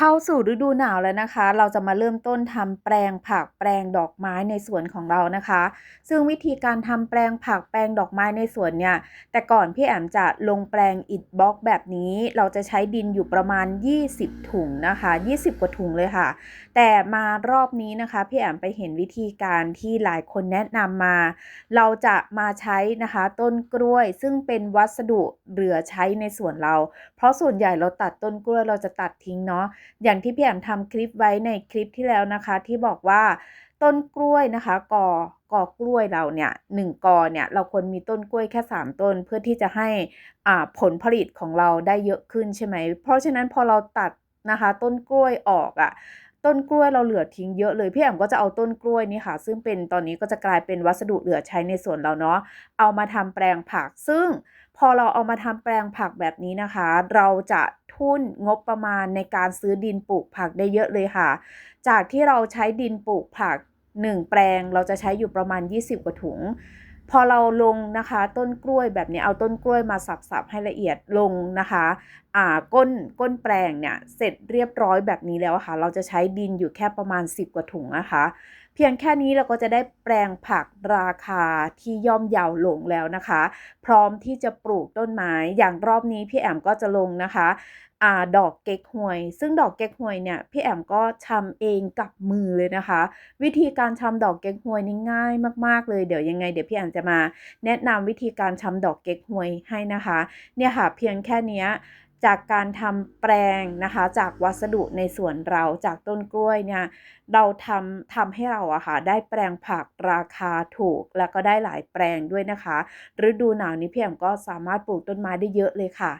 เข้าสู่ฤดูหนาวแล้วนะคะ เราจะมาเริ่มต้นทำแปลงผักแปลงดอกไม้ในสวนของเรานะคะ ซึ่งวิธีการทำแปลงผักแปลงดอกไม้ในสวนเนี่ย แต่ก่อนพี่แอมจะลงแปลงอิฐบล็อกแบบนี้ เราจะใช้ดินอยู่ประมาณ 20 ถุงนะคะ 20 กว่าถุงเลยค่ะ แต่มารอบนี้นะคะพี่แอมไปเห็นวิธีการที่หลายคนแนะนำมา เราจะมาใช้นะคะต้นกล้วย ซึ่งเป็นวัสดุเหลือใช้ในสวนเรา เพราะส่วนใหญ่เราตัดต้นกล้วยเราจะตัดทิ้งเนาะอย่างที่พี่แอมทำคลิปไว้ในคลิปที่แล้วนะคะ ที่บอกว่าต้นกล้วยนะคะกอกอกล้วยเราเนี่ยหนึ่งกอเนี่ยเราควรมีต้นกล้วยแค่ 3 ต้น เพื่อที่จะให้อ่าผลผลิตของเราได้เยอะขึ้นใช่ไหม เพราะฉะนั้นพอเราตัดนะคะ ต้นกล้วยออกอะ่ะต้นกล้วยเราเหลือทิ้งเยอะเลยพี่แอมก็จะเอาต้นกล้วยนี่ค่ะ ซึ่งเป็นตอนนี้ก็จะกลายเป็นวัสดุเหลือใช้ในสวนเราเนาะเอามาทำแปลงผักซึ่ง พอเราเอามาทำแปลงผักแบบนี้นะคะ เราจะทุนงบประมาณในการซื้อดินปลูกผักได้เยอะเลยค่ะ จากที่เราใช้ดินปลูกผัก 1 แปลง เราจะใช้อยู่ประมาณ 20 กว่าถุง พอเราลงนะคะต้นกล้วยแบบนี้เอาต้นกล้วยมาสับๆให้ละเอียดลงนะคะอ่าก้นก้นแปลงเนี่ยเสร็จเรียบร้อยแบบนี้แล้วค่ะ เราจะใช้ดินอยู่แค่ประมาณ 10 กว่าถุงนะคะ เพียงแค่นี้เราก็จะได้แปลงผักราคาที่ย่อมเยาวลงแล้วนะคะ พร้อมที่จะปลูกต้นไม้อย่างรอบนี้พี่แอมก็จะลงนะคะอาดอกเก๊กฮวย ซึ่งดอกเก๊กฮวยเนี่ยพี่แอมก็ทำเองกับมือเลยนะคะ วิธีการทำดอกเก๊กฮวยนี่ง่ายมากๆเลยเดี๋ยวยังไงเดี๋ยวพี่แอมจะมา แนะนำวิธีการทำดอกเก๊กฮวยให้นะคะ เนี่ยค่ะเพียงแค่เนี้ย จากการทำแปลงนะคะ จากวัสดุในสวนเราจากต้นกล้วยเนี่ยเราทำทำให้เราอะค่ะได้แปลงผักราคาถูก แล้วก็ได้หลายแปลงด้วยนะคะฤดูหนาวนี้พี่แอมก็สามารถปลูกต้นไม้ได้เยอะเลยค่ะ